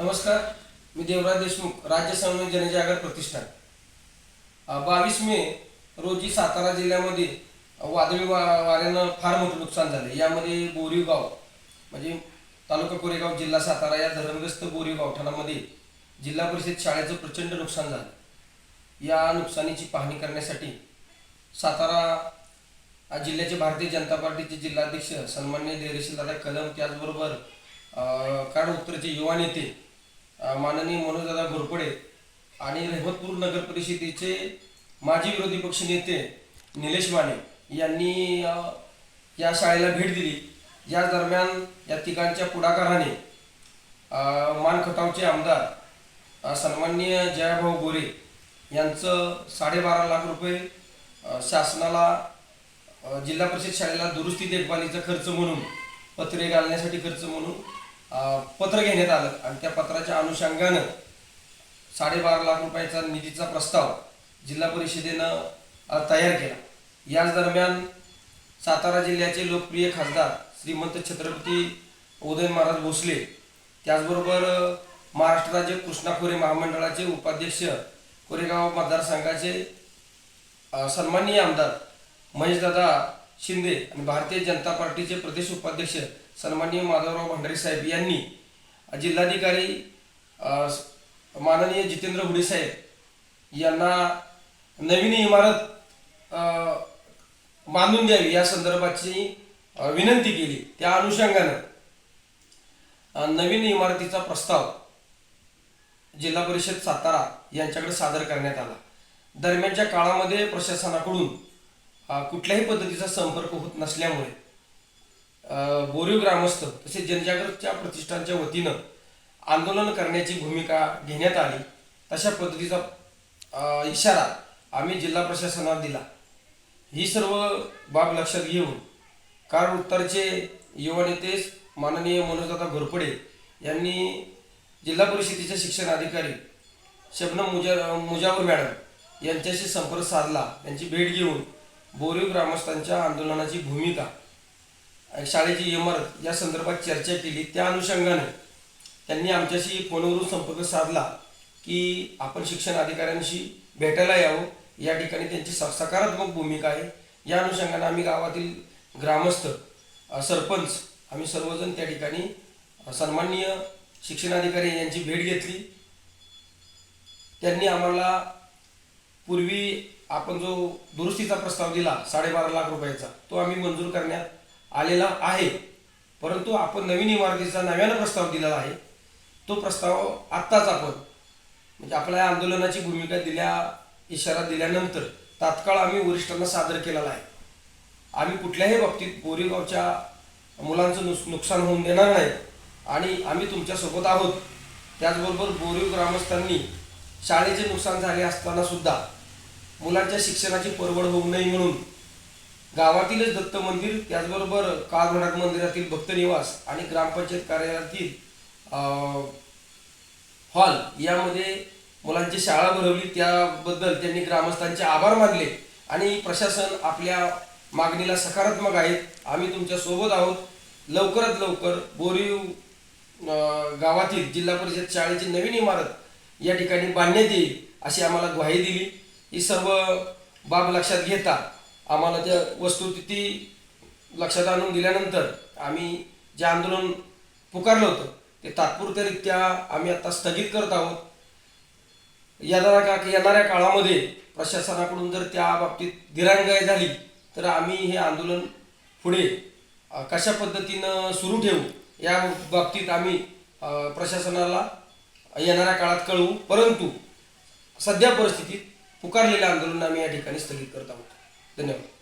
नमस्कार मी देवराज देशमुख राज्य समन्वय जनजागर प्रतिष्ठान. बावीस मे रोजी सातारा जिल्ह्यामध्ये वादळी वा वाऱ्यानं फार मोठं नुकसान झालं. यामध्ये बोरीगाव म्हणजे तालुका कोरेगाव जिल्हा सातारा या धरणग्रस्त बोरीगाव ठाणामध्ये जिल्हा परिषद शाळेचं प्रचंड नुकसान झालं. या नुकसानीची पाहणी करण्यासाठी सातारा जिल्ह्याचे भारतीय जनता पार्टीचे जिल्हाध्यक्ष सन्मान्य धैर्यशील दादा कदम त्याचबरोबर कारण कराड उत्तरचे युवा नेते माननीय मनोजदादा घोरपडे आणि रेहमतपूर नगर परिषदेचे माजी विरोधी पक्ष नेते निलेश माने यांनी या शाळेला भेट दिली. या दरम्यान या तिघांच्या पुढाकाराने मानखतावचे मान खटावचे आमदार सन्माननीय जयाभाऊ गोरे यांचं साडेबारा लाख रुपये शासनाला जिल्हा परिषद शाळेला दुरुस्ती देखभालीचा खर्च म्हणून पत्रे घालण्यासाठी खर्च म्हणून पत्र घेण्यात आलं. आणि त्या पत्राच्या अनुषंगानं साडेबारा लाख रुपयाचा निधीचा प्रस्ताव जिल्हा परिषदेनं तयार केला. याच दरम्यान सातारा जिल्ह्याचे लोकप्रिय खासदार श्रीमंत छत्रपती उदय महाराज भोसले त्याचबरोबर महाराष्ट्र राज्य कृष्णा खोरे महामंडळाचे उपाध्यक्ष कोरेगाव मतदारसंघाचे सन्माननीय आमदार महेशदादा शिंदे आणि भारतीय जनता पार्टीचे प्रदेश उपाध्यक्ष सन्माननीय माधवराव भंडारी साहेब यांनी जिल्हाधिकारी माननीय जितेंद्र हुडे साहेब यांना नवीन इमारत बांधून द्यावी या संदर्भाची विनंती केली. त्या अनुषंगानं नवीन इमारतीचा प्रस्ताव जिल्हा परिषद सातारा यांच्याकडे सादर करण्यात आला. दरम्यानच्या काळामध्ये प्रशासनाकडून कुठल्याही पद्धतीचा संपर्क होत नसल्यामुळे बोरीव ग्रामस्थ तसेच जनजागृतच्या प्रतिष्ठानच्या वतीनं आंदोलन करण्याची भूमिका घेण्यात आली तशा पद्धतीचा इशारा आम्ही जिल्हा प्रशासनाला दिला. ही सर्व बाब लक्षात घेऊन कार उत्तरचे युवा नेते माननीय मनोजदादा घोरपडे यांनी जिल्हा परिषदेचे शिक्षण अधिकारी शबनम मुजा मुजावर मॅडम यांच्याशी संपर्क साधला त्यांची भेट घेऊन बोरीव ग्रामस्थांच्या आंदोलनाची भूमिका शाळेची इमारत या संदर्भात चर्चा केली. त्या अनुषंगाने त्यांनी आमच्याशी फोनवरून संपर्क साधला की आपण शिक्षण अधिकाऱ्यांशी भेटायला यावं. या ठिकाणी त्यांची सकारात्मक भूमिका आहे. या अनुषंगाने आम्ही गावातील ग्रामस्थ सरपंच आम्ही सर्वजण त्या ठिकाणी सन्माननीय शिक्षणाधिकारी यांची भेट घेतली. त्यांनी आम्हाला पूर्वी आपण जो दुरुस्तीचा प्रस्ताव दिला साडेबारा लाख रुपयाचा तो आम्ही मंजूर करण्यात आलेला आहे. परंतु आपण नवीन इमारतीचा नव्यानं प्रस्ताव दिलेला आहे. तो प्रस्ताव आत्ताच आपण म्हणजे आपल्या आंदोलनाची भूमिका दिल्या इशारा दिल्यानंतर तात्काळ आम्ही वरिष्ठांना सादर केलेला आहे. आम्ही कुठल्याही बाबतीत बोरीगावच्या मुलांचं नुस नुकसान होऊन देणार नाही. आणि आम्ही तुमच्यासोबत आहोत. त्याचबरोबर बोरीव ग्रामस्थांनी शाळेचे नुकसान झाले असताना सुद्धा मुलांच्या शिक्षणाची परवड होऊ नये म्हणून गावातीलच दत्त मंदिर त्याचबरोबर काळभोनाथ मंदिरातील भक्तनिवास आणि ग्रामपंचायत कार्यालयातील हॉल यामध्ये मुलांची शाळा भरवली. त्याबद्दल त्यांनी ग्रामस्थांचे आभार मानले आणि प्रशासन आपल्या मागणीला सकारात्मक आहेत आम्ही तुमच्यासोबत आहोत. लवकरात लवकर बोरीव गावातील जिल्हा परिषद शाळेची नवीन इमारत या ठिकाणी बांधण्यात येईल अशी आम्हाला ग्वाही दिली. ही सर्व बाब लक्षात घेता आम्हाला त्या वस्तुस्थिती लक्षात आणून दिल्यानंतर आम्ही जे आंदोलन पुकारलं होतं ते तात्पुरत्यारित्या आम्ही आता स्थगित करत आहोत. येणाऱ्या का येणाऱ्या काळामध्ये प्रशासनाकडून जर त्या बाबतीत दिरांगाई झाली तर आम्ही हे आंदोलन पुढे कशा पद्धतीनं सुरू ठेवू या बाबतीत आम्ही प्रशासनाला येणाऱ्या काळात कळवू. परंतु सध्या परिस्थितीत पुकारलेलं आंदोलन आम्ही या ठिकाणी स्थगित करत आहोत. धन्यवाद.